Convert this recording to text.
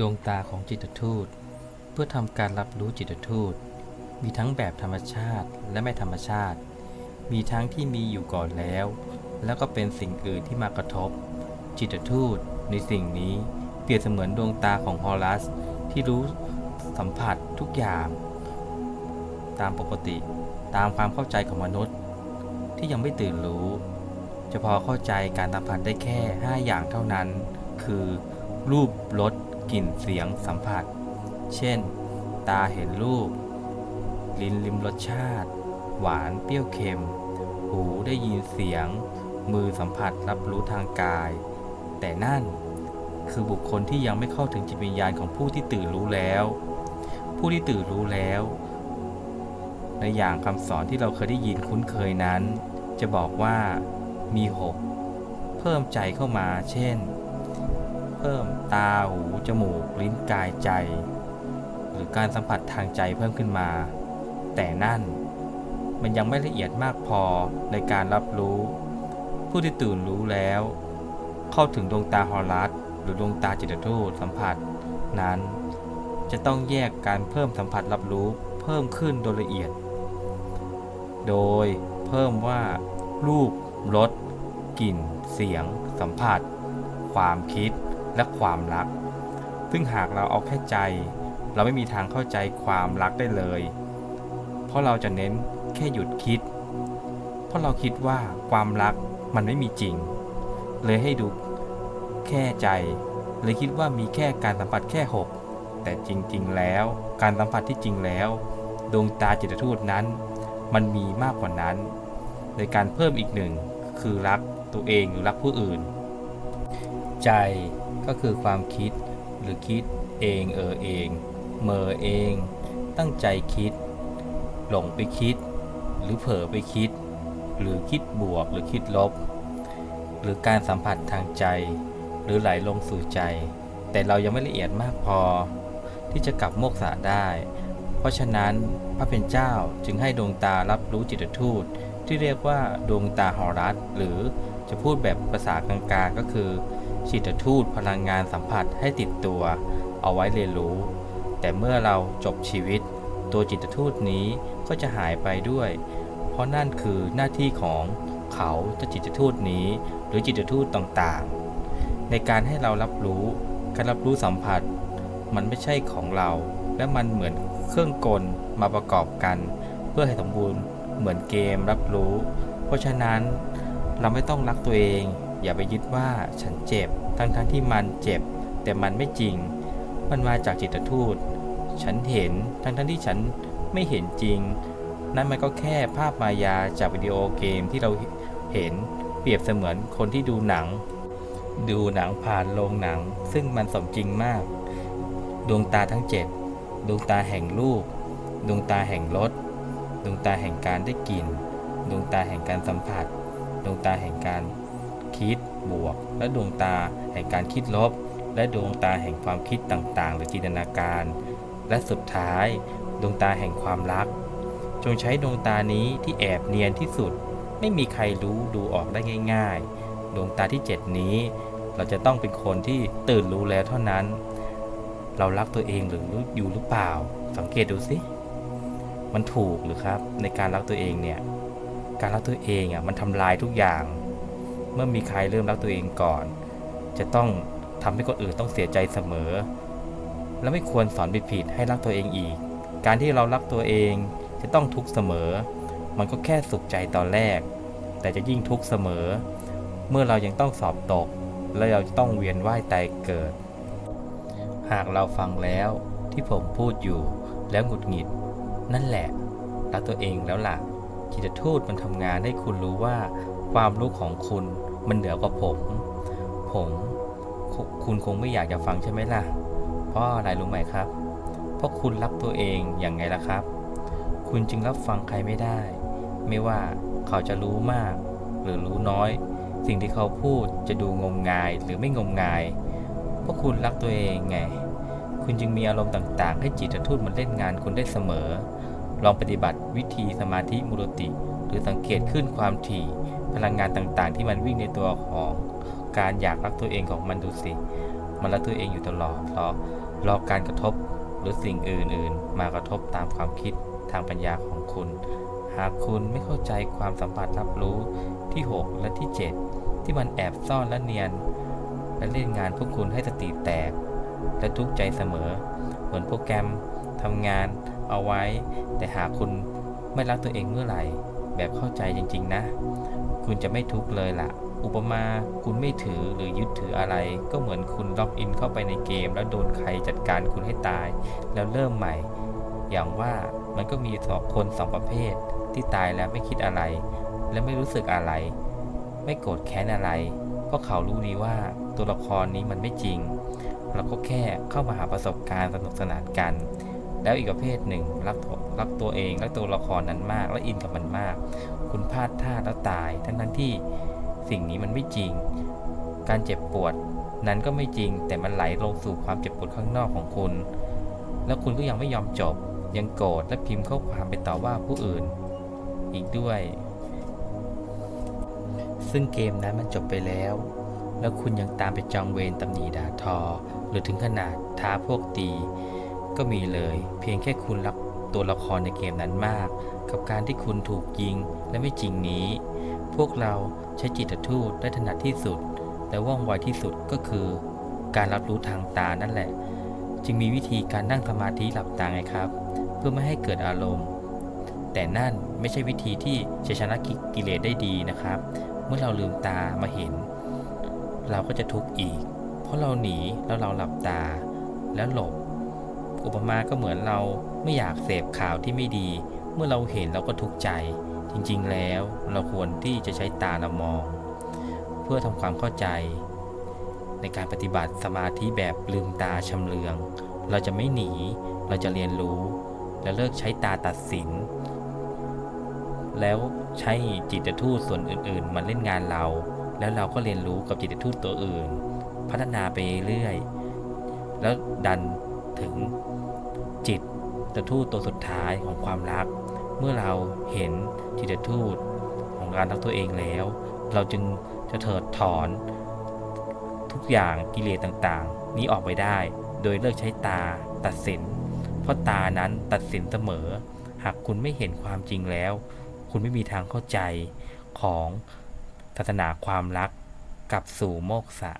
ดวงตาของจิตทูต เพื่อทำการรับรู้จิตทูต มีทั้งแบบธรรมชาติและไม่ธรรมชาติ มีทั้งที่มีอยู่ก่อนแล้ว แล้วก็เป็นสิ่งอื่นที่มากระทบ จิตทูตในสิ่งนี้เปรียบเสมือนดวงตาของฮอรัสที่รู้สัมผัสทุกอย่าง ตามปกติตามความเข้าใจของมนุษย์ ที่ยังไม่ตื่นรู้ จะพอเข้าใจการสัมผัสได้แค่ 5 อย่างเท่านั้น คือ รูปรส กลิ่นเสียงสัมผัส เช่น ตาเห็นรูป ลิ้นลิมรสชาติ หวานเปรี้ยวเค็ม หูได้ยินเสียง มือสัมผัสรับรู้ทางกาย แต่นั่นคือบุคคลที่ยังไม่เข้าถึงจิตวิญญาณของผู้ที่ตื่นรู้แล้ว ผู้ที่ตื่นรู้แล้ว ในอย่างคำสอนที่เราเคยได้ยินคุ้นเคยนั้น จะบอกว่ามีหกเพิ่มใจเข้ามา เช่น พิ่มตาหูจมูก ลิ้นกายใจ หรือการสัมผัสทางใจเพิ่มขึ้นมา แต่นั่นมันยังไม่ละเอียดมากพอในการรับรู้ ผู้ที่ตื่นรู้แล้ว เข้าถึงดวงตาฮอรัสหรือดวงตาจิตทูตสัมผัส นั้น จะต้องแยกการเพิ่มสัมผัสรับรู้เพิ่มขึ้นโดยละเอียด โดยเพิ่มว่า รูปรสกลิ่น เสียง สัมผัส ความคิด และความรัก ซึ่งหากเราเอาแค่ใจ เราไม่มีทางเข้าใจความรักได้เลย เพราะเราจะเน้นแค่หยุดคิด เพราะเราคิดว่าความรักมันไม่มีจริง เลยให้ดูแค่ใจ เลยคิดว่ามีแค่การสัมผัสแค่หกแต่จริงๆ แล้วการสัมผัสที่จริงแล้ว ดวงตาจิตทูตนั้น มันมีมากกว่านั้น ในการเพิ่มอีกหนึ่งคือรักตัวเองหรือรักผู้อื่น ใจก็คือความคิด หรือคิดเองเออเองเมอเอง ตั้งใจคิด หลงไปคิด หรือเผลอไปคิด หรือคิดบวกหรือคิดลบ หรือการสัมผัสทางใจ หรือไหลลงสู่ใจ แต่เรายังไม่ละเอียดมากพอ ที่จะกลับโมกษะได้ เพราะฉะนั้นพระเป็นเจ้าจึงให้ดวงตารับรู้จิตทูตที่เรียกว่าดวงตาหอรัสหรือจะพูดแบบภาษากลางๆก็คือ จิตทูตพลังงานสัมผัสให้ติดตัว เอาไว้เรียนรู้ แต่เมื่อเราจบชีวิต ตัวจิตทูตนี้ก็จะหายไปด้วย เพราะนั่นคือหน้าที่ของเขาจะจิตทูตนี้ หรือจิตทูตต่างๆ ในการให้เรารับรู้การรับรู้สัมผัส มันไม่ใช่ของเรา และมันเหมือนเครื่องกลมาประกอบกัน เพื่อให้สมบูรณ์เหมือนเกมรับรู้ เพราะฉะนั้นเราไม่ต้องรักตัวเอง อย่าไปยึดว่าฉันเจ็บ ทั้งๆทที่มันเจ็บ แต่มันไม่จริง มันมาจากจิตทูต ฉันเห็น ทั้งๆทที่ฉันไม่เห็นจริง นั่นมันก็แค่ภาพมายาจากวิดีโอเกมที่เราเห็น เปรียบเสมือนคนที่ดูหนัง ดูหนังผ่านโรงหนัง ซึ่งมันสมจริงมาก ดวงตาทั้ง7ดวงตาแห่งรูป ดวงตาแห่งรส ดวงตาแห่งการได้กลิ่น ดวงตาแห่งการสัมผัส ดวงตาแห่งการ คิดบวก และดวงตาแห่งการคิดลบ และดวงตาแห่งความคิดต่างๆ หรือจินตนาการ และสุดท้าย ดวงตาแห่งความรัก จงใช้ดวงตานี้ที่แอบเนียนที่สุด ไม่มีใครรู้ดูออกได้ง่าย ๆ ดวงตาที่ 7 นี้ เราจะต้องเป็นคนที่ตื่นรู้แล้วเท่านั้น เรารักตัวเองหรืออยู่หรือเปล่า สังเกตดูสิมันถูกหรือครับในการรักตัวเองเนี่ยการรักตัวเองอะมันทำลายทุกอย่าง เมื่อมีใครเริ่มรักตัวเองก่อน จะต้องทำให้คนอื่นต้องเสียใจเสมอ และไม่ควรสอนผิดๆให้รักตัวเองอีก การที่เรารักตัวเองจะต้องทุกข์เสมอ มันก็แค่สุขใจตอนแรก แต่จะยิ่งทุกข์เสมอ เมื่อเรายังต้องสอบตก และเราจะต้องเวียนว่ายตายเกิด หากเราฟังแล้วที่ผมพูดอยู่แล้วหงุดหงิด นั่นแหละรักตัวเองแล้วล่ะจิตทูตมันทำงานให้คุณรู้ว่าความรู้ของคุณ มันเหนือกว่าผม ผมคุคุณคงไม่อยากจะฟังใช่ไหมล่ะ เพราะอะไรรู้ไหมครับ เพราะคุณรักตัวเองอย่างไงล่ะครับ คุณจึงรับฟังใครไม่ได้ ไม่ว่าเขาจะรู้มาก หรือรู้น้อย สิ่งที่เขาพูดจะดูงมงายหรือไม่งมงาย เพราะคุณรักตัวเองไง คุณจึงมีอารมณ์ต่าง ๆ ให้จิตทูตมันเล่นงานคุณได้เสมอ ลองปฏิบัติวิธีสมาธิมุรติ หรือสังเกตขึ้นความถี่ พลังงานต่างๆ ที่มันวิ่งในตัวของการอยากรักตัวเองของมันดูสิ มันรักตัวเองอยู่ตลอดรอรอการกระทบหรือสิ่งอื่นๆ มากระทบตามความคิดทางปัญญาของคุณ หากคุณไม่เข้าใจความสัมผัสรับรู้ที่ 6 และที่ 7 ที่มันแอบซ่อนและเนียน และเล่นงานพวกคุณให้สติแตก และทุกข์ใจเสมอ เหมือนโปรแกรมทำงานเอาไว้ แต่หากคุณไม่รักตัวเองเมื่อไหร่ แบบเข้าใจจริง ๆ นะ คุณจะไม่ทุกข์เลยล่ะ อุปมาคุณไม่ถือหรือยึดถืออะไร ก็เหมือนคุณล็อกอินเข้าไปในเกม แล้วโดนใครจัดการคุณให้ตาย แล้วเริ่มใหม่ อย่างว่ามันก็มีสองคนสองประเภท ที่ตายแล้วไม่คิดอะไร และไม่รู้สึกอะไร ไม่โกรธแค้นอะไร เพราะเขารู้ดีว่าตัวละครนี้มันไม่จริงเราก็แค่เข้ามาหาประสบการณ์สนุกสนานกัน แล้วอีกประเภทหนึ่งรักรักตัวเองรักตัวละครนั้นมาก และอินกับมันมาก คุณพลาดท่าแล้วตาย ทั้งนั้นที่สิ่งนี้มันไม่จริง การเจ็บปวดนั้นก็ไม่จริง แต่มันไหลลงสู่ความเจ็บปวดข้างนอกของคุณ แล้วคุณก็ยังไม่ยอมจบ ยังโกรธและพิมพ์ข้อความไปต่อว่าผู้อื่น อีกด้วย ซึ่งเกมนั้นมันจบไปแล้ว แล้วคุณยังตามไปจองเวรตำหนิด่าทอ หรือถึงขนาดท้าพวกตี ก็มีเลย เพียงแค่คุณรักตัวละครในเกมนั้นมาก กับการที่คุณถูกยิงและไม่จริงนี้ พวกเราใช้จิตทูตได้ถนัดที่สุด และว่องไวที่สุดก็คือ การรับรู้ทางตานั่นแหละ จึงมีวิธีการนั่งสมาธิหลับตาไงครับ เพื่อไม่ให้เกิดอารมณ์ แต่นั่นไม่ใช่วิธีที่จะชนะกิเลสได้ดีนะครับ เมื่อเราลืมตามาเห็น เราก็จะทุกข์อีก เพราะเราหนีแล้วเราหลับตาแล้วหลบ อุปมาก็เหมือนเราไม่อยากเสพข่าวที่ไม่ดี เมื่อเราเห็นเราก็ทุกข์ใจ จริงๆ แล้วเราควรที่จะใช้ตาเรามอง เพื่อทำความเข้าใจ ในการปฏิบัติสมาธิแบบลืมตาชำเลือง เราจะไม่หนี เราจะเรียนรู้ และเลิกใช้ตาตัดสิน แล้วใช้จิตทูตส่วนอื่นๆมาเล่นงานเรา แล้วเราก็เรียนรู้กับจิตทูตตัวอื่น พัฒนาไปเรื่อยๆแล้วดัน ถึงจิตตทูตตัวสุดท้ายของความรัก เมื่อเราเห็นจิตทูตของการรักตัวเองแล้ว เราจึงจะเถิดถอนทุกอย่างกิเลสต่างๆ นี้ออกไปได้ โดยเลิกใช้ตาตัดสิน เพราะตานั้นตัดสินเสมอ หากคุณไม่เห็นความจริงแล้ว คุณไม่มีทางเข้าใจของศาสนาความรักกับสู่โมกษะ